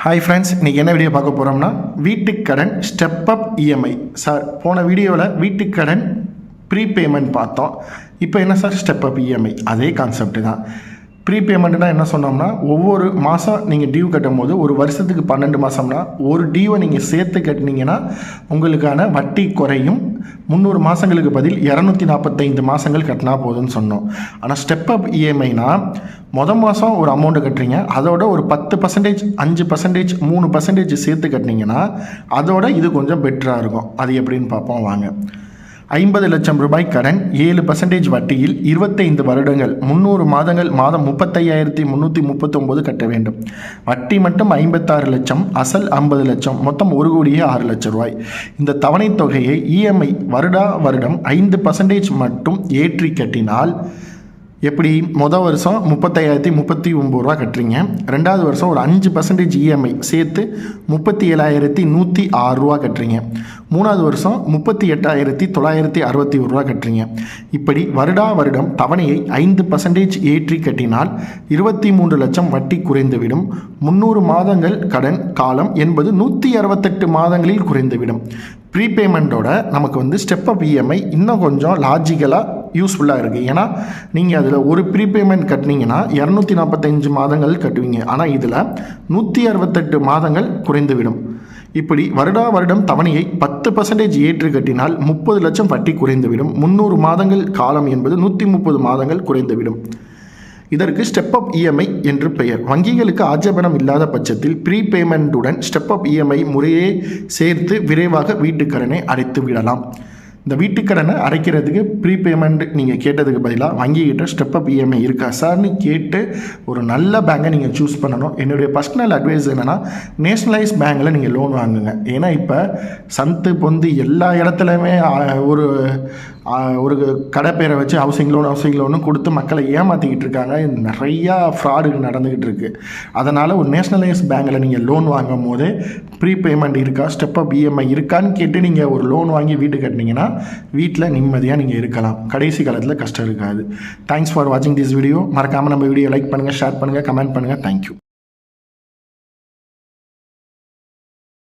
Hi friends இன்றைக்கி என்ன video பார்க்க போகிறோம்னா வீட்டுக்கடன் ஸ்டெப் அப் இஎம்ஐ சார் போன வீடியோவில் வீட்டுக்கடன் ப்ரீபேமெண்ட் பார்த்தோம். இப்போ என்ன சார் ஸ்டெப் அப் இஎம்ஐ அதே கான்செப்ட் தான். ப்ரீபேமெண்ட்னா என்ன சொன்னோம்னா ஒவ்வொரு மாதம் நீங்கள் டியூ கட்டும் போது ஒரு வருஷத்துக்கு பன்னெண்டு மாதம்னா ஒரு டியூவை நீங்கள் சேர்த்து கட்டினீங்கன்னா உங்களுக்கான வட்டி குறையும். முந்நூறு மாதங்களுக்கு பதில் இரநூத்தி நாற்பத்தைந்து மாதங்கள் கட்டினா போதும்னு சொன்னோம். ஆனால் ஸ்டெப் அப் இஎம்ஐனா மொதல் மாதம் ஒரு அமௌண்ட்டு கட்டுறீங்க அதோட ஒரு பத்து பர்சன்டேஜ் அஞ்சு பர்சன்டேஜ் மூணு பர்சன்டேஜ் சேர்த்து கட்டினீங்கன்னா அதோட இது கொஞ்சம் பெட்டராக இருக்கும். அது எப்படின்னு பார்ப்போம் வாங்க. ஐம்பது லட்சம் ரூபாய் கடன் ஏழு பர்சன்டேஜ் வட்டியில் இருபத்தைந்து வருடங்கள் முந்நூறு மாதங்கள் மாதம் முப்பத்தையாயிரத்தி முந்நூற்றி முப்பத்தொம்போது கட்ட வேண்டும். வட்டி மட்டும் ஐம்பத்தாறு லட்சம் அசல் ஐம்பது லட்சம் மொத்தம் ஒரு கோடியே ஆறு லட்சம் ரூபாய். இந்த தவணைத் தொகையை இஎம்ஐ வருடா வருடம் ஐந்து பர்சன்டேஜ் மட்டும் ஏற்றி கட்டினால் எப்படி? மொதல் வருஷம் முப்பத்தையாயிரத்தி முப்பத்தி ஒம்பது ரூபா கட்டுறீங்க. ரெண்டாவது வருஷம் ஒரு அஞ்சு பர்சன்டேஜ் இஎம்ஐ சேர்த்து முப்பத்தி ஏழாயிரத்தி நூற்றி ஆறு ரூபா கட்டுறீங்க. மூணாவது வருஷம் முப்பத்தி எட்டாயிரத்தி தொள்ளாயிரத்தி அறுபத்தி ஒரு ரூபா கட்டுறீங்க. இப்படி வருடா வருடம் தவணையை ஐந்து பர்சன்டேஜ் ஏற்றி கட்டினால் இருபத்தி மூன்று லட்சம் வட்டி குறைந்துவிடும். முந்நூறு மாதங்கள் கடன் காலம் என்பது நூற்றி அறுபத்தெட்டு மாதங்களில் குறைந்துவிடும். ப்ரீபேமெண்ட்டோட நமக்கு வந்து ஸ்டெப் அப் இஎம்ஐ இன்னும் கொஞ்சம் லாஜிக்கலாக யூஸ்ஃபுல்லாக இருக்குது ஏன்னா நீங்கள் அதில் ஒரு ப்ரீபேமெண்ட் கட்டினீங்கன்னா இரநூத்தி நாற்பத்தஞ்சு மாதங்கள் கட்டுவீங்க. ஆனால் இதில் நூற்றி அறுபத்தெட்டு மாதங்கள் குறைந்துவிடும். இப்படி வருடா வருடம் தவணையை பத்து பர்சன்டேஜ் ஏற்று கட்டினால் முப்பது லட்சம் வட்டி குறைந்துவிடும். முந்நூறு மாதங்கள் காலம் என்பது நூற்றி முப்பது மாதங்கள் குறைந்துவிடும். இதற்கு ஸ்டெப் அப் இஎம்ஐ என்று பெயர். வங்கிகளுக்கு ஆட்சேபணம் இல்லாத பட்சத்தில் ப்ரீபேமெண்ட்டுடன் ஸ்டெப் அப் இஎம்ஐ முறையே சேர்த்து விரைவாக வீட்டுக்கடனை அடைத்து விடலாம் இந்த வீட்டுக்கடனை அரைக்கிறதுக்கு ப்ரீபேமெண்ட் நீங்கள் கேட்டதுக்கு பதிலாக வங்கிக்கிட்ட ஸ்டெப் அப் இஎம்ஐ இருக்கா? சார்னு கேட்டு ஒரு நல்ல பேங்கை நீங்கள் சூஸ் பண்ணணும். என்னுடைய பர்சனல் அட்வைஸ் என்னென்னா நேஷ்னலைஸ் பேங்கில் நீங்கள் லோன் வாங்குங்க. ஏன்னா இப்போ சந்து பொந்து எல்லா இடத்துலையுமே ஒரு ஒரு கடை பேரை வச்சு ஹவுசிங் லோன் ஹவுசிங் லோனு கொடுத்து மக்களை ஏமாற்றிக்கிட்டு இருக்காங்க. நிறையா ஃப்ராடுகள் நடந்துக்கிட்டு இருக்குது அதனால் ஒரு நேஷ்னலைஸ் பேங்கில் நீங்கள் லோன் வாங்கும் போது ப்ரீபேமெண்ட் இருக்கா? ஸ்டெப் அப் இஎம்ஐ இருக்கான்னு கேட்டு நீங்கள் ஒரு லோன் வாங்கி வீடு கட்டினீங்கன்னா வீட்டில் நிம்மதியாக நீங்கள் இருக்கலாம். கடைசி காலத்தில் கஷ்டம் இருக்காது. தேங்க்ஸ் ஃபார் வாட்சிங் திஸ் வீடியோ மறக்காமல் நம்ம வீடியோ லைக் பண்ணுங்கள் ஷேர் பண்ணுங்கள் கமெண்ட் பண்ணுங்கள் தேங்க்யூ